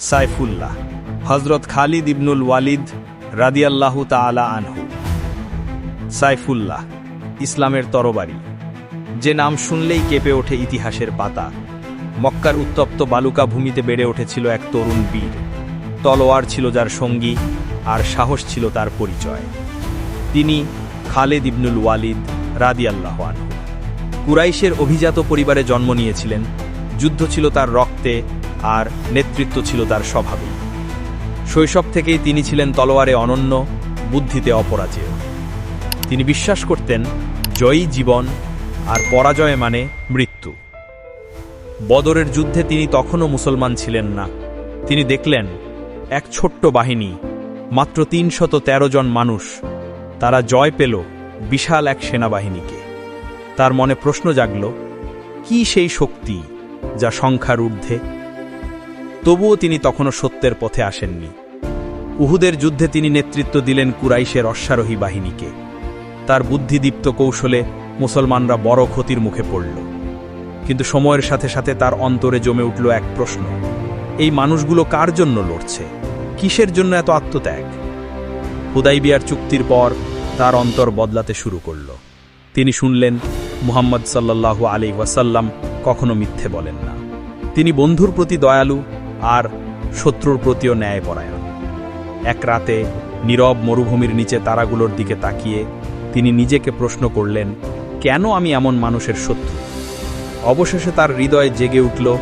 সাইফুল্লাহ হজরত খালিদ ইবনুল ওয়ালিদ রাদিয়াল্লাহু তাআলা আনহু। সাইফুল্লাহ, ইসলামের তরবারি, যে নাম শুনলেই কেঁপে ওঠে ইতিহাসের পাতা। মক্কার উত্তপ্ত বালুকা ভূমিতে বেড়ে উঠেছিল এক তরুণ বীর। তলোয়ার ছিল যার সঙ্গী আর সাহস ছিল তার পরিচয়। তিনি খালেদ ইবনুল ওয়ালিদ রাদিয়াল্লাহ আনহু। কুরাইশের অভিজাত পরিবারে জন্ম নিয়েছিলেন। যুদ্ধ ছিল তার রক্তে আর নেতৃত্ব ছিল তার স্বভাবে। শৈশব থেকেই তিনি ছিলেন তলোয়ারে অনন্য, বুদ্ধিতে অপরাজেয়। তিনি বিশ্বাস করতেন, জয়ী জীবন আর পরাজয় মানে মৃত্যু। বদরের যুদ্ধে তিনি তখনও মুসলমান ছিলেন না। তিনি দেখলেন, এক ছোট্ট বাহিনী, মাত্র তিনশত তেরো জন মানুষ, তারা জয় পেল বিশাল এক সেনাবাহিনীকে। তার মনে প্রশ্ন জাগল, কি সেই শক্তি যা সংখ্যার ঊর্ধ্বে তবুও তিনি তখনও সত্যের পথে আসেননি। উহুদের যুদ্ধে তিনি নেতৃত্ব দিলেন কুরাইশের অশ্বারোহী বাহিনীকে। তার বুদ্ধিদীপ্ত কৌশলে মুসলমানরা বড় ক্ষতির মুখে পড়ল। কিন্তু সময়ের সাথে সাথে তার অন্তরে জমে উঠল এক প্রশ্ন, এই মানুষগুলো কার জন্য লড়ছে? কিসের জন্য এত আত্মত্যাগ? হুদাইবিয়ার চুক্তির পর তার অন্তর বদলাতে শুরু করল। তিনি শুনলেন, মুহাম্মদ সাল্লাল্লাহু আলী ওয়াসাল্লাম কখনো মিথ্যে বলেন না। তিনি বন্ধুর প্রতি দয়ালু আর শত্রুর প্রতিও ন্যায়পরায়ণ। এক রাতে নীরব মরুভূমির নিচে তারাগুলোর দিকে তাকিয়ে তিনি নিজেকে প্রশ্ন করলেন, কেন আমি এমন মানুষের শত্রু? অবশেষে তার হৃদয় জেগে উঠল,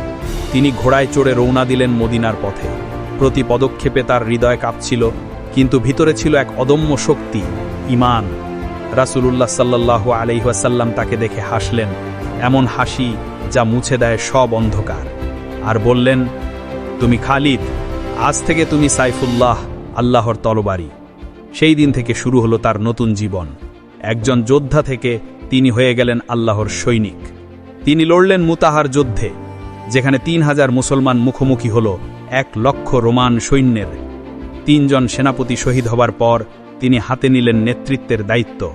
তিনি ঘোড়ায় চড়ে রওনা দিলেন মদিনার পথে। প্রতি পদক্ষেপে তার হৃদয় কাঁপছিল, কিন্তু ভিতরে ছিল এক অদম্য শক্তি ইমান রাসূলুল্লাহ সাল্লাল্লাহু আলাইহাসাল্লাম তাকে দেখে হাসলেন, এমন হাসি যা মুছে দেয় সব অন্ধকার। আর বললেন তুমি খালিদ, আজ থেকে তুমি সাইফুল্লাহ, আল্লাহর তলবারি। সেই দিন থেকে শুরু হলো তার নতুন জীবন। একজন যোদ্ধা থেকে তিনি হয়ে গেলেন আল্লাহর সৈনিক। তিনি লড়লেন মুতাহার যুদ্ধে, যেখানে তিন হাজার মুসলমান মুখোমুখি হল এক লক্ষ রোমান সৈন্যের। তিনজন সেনাপতি শহীদ হবার পর তিনি হাতে নিলেন নেতৃত্বের দায়িত্ব।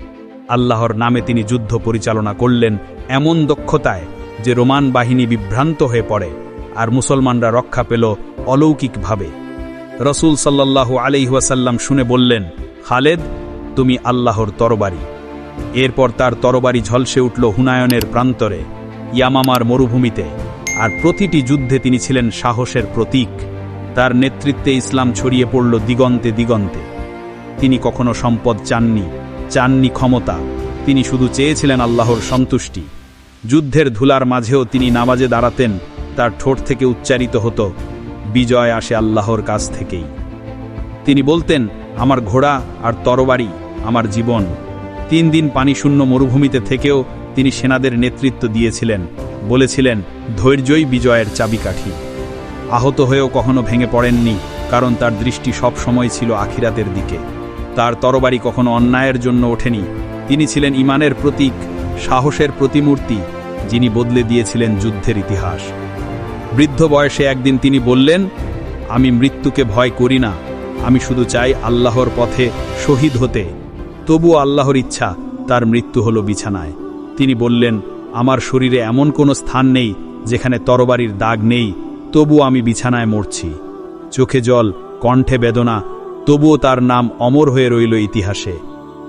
আল্লাহর নামে তিনি যুদ্ধ পরিচালনা করলেন এমন দক্ষতায় যে রোমান বাহিনী বিভ্রান্ত হয়ে পড়ে। আর মুসলমানরা রক্ষা পেল অলৌকিকভাবে। রসুল সাল্লাল্লাহু আলাইহাসাল্লাম শুনে বললেন, খালেদ, তুমি আল্লাহর তরবারি। এরপর তার তরবারি ঝলসে উঠল হুনায়নের প্রান্তরে, ইয়ামামার মরুভূমিতে, আর প্রতিটি যুদ্ধে তিনি ছিলেন সাহসের প্রতীক। তার নেতৃত্বে ইসলাম ছড়িয়ে পড়ল দিগন্তে দিগন্তে। তিনি কখনো সম্পদ চাননি চাননি ক্ষমতা। তিনি শুধু চেয়েছিলেন আল্লাহর সন্তুষ্টি। যুদ্ধের ধুলার মাঝেও তিনি নামাজে দাঁড়াতেন তার ঠোঁট থেকে উচ্চারিত হতো, বিজয় আসে আল্লাহর কাছ থেকেই। তিনি বলতেন, আমার ঘোড়া আর তরবারি আমার জীবন। তিন দিন পানিশূন্য মরুভূমিতে থেকেও তিনি সেনাদের নেতৃত্ব দিয়েছিলেন, বলেছিলেন, ধৈর্যই বিজয়ের চাবিকাঠি। আহত হয়েও কখনো ভেঙে পড়েননি, কারণ তার দৃষ্টি সব সময় ছিল আখিরাতের দিকে। তার তরবারি কখনো অন্যায়ের জন্য ওঠেনি। তিনি ছিলেন ইমানের প্রতীক, সাহসের প্রতিমূর্তি, যিনি বদলে দিয়েছিলেন যুদ্ধের ইতিহাস। বৃদ্ধ বয়সে একদিন তিনি বললেন, আমি মৃত্যুকে ভয় করি না। আমি শুধু চাই আল্লাহর পথে শহীদ হতে। তবু আল্লাহর ইচ্ছা, তার মৃত্যু হলো বিছানায়। তিনি বললেন, আমার শরীরে এমন কোনো স্থান নেই যেখানে তরবারির দাগ নেই, তবু আমি বিছানায় মরছি। চোখে জল, কণ্ঠে বেদনা, তবুও তার নাম অমর হয়ে রইল ইতিহাসে।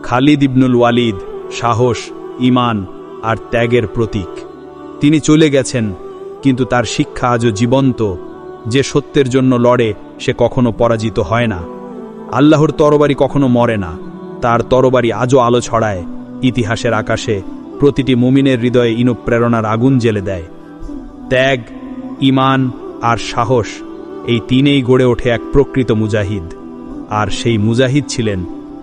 খালিদ ইবনুল ওয়ালিদ সাহস ইমান আর ত্যাগের প্রতীক। তিনি চলে গেছেন কিন্তু তার শিক্ষা আজও জীবন্ত, যে সত্যের জন্য লড়ে সে কখনো পরাজিত হয় না। আল্লাহর তরবারি কখনো মরে না, তার তরবারি আজও আলো ছড়ায়, ইতিহাসের আকাশে প্রতিটি মুমিনের হৃদয়ে ইনুপ্রেরণার আগুন জেলে দেয়। ত্যাগ ইমান আর সাহস এই তিনেই গড়ে ওঠে এক প্রকৃত মুজাহিদ। আর সেই মুজাহিদ ছিলেন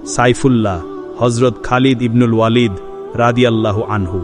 সাইফুল্লাহ হজরত খালিদ ইবনুল ওয়ালিদ রাদিয়াল্লাহু আনহু।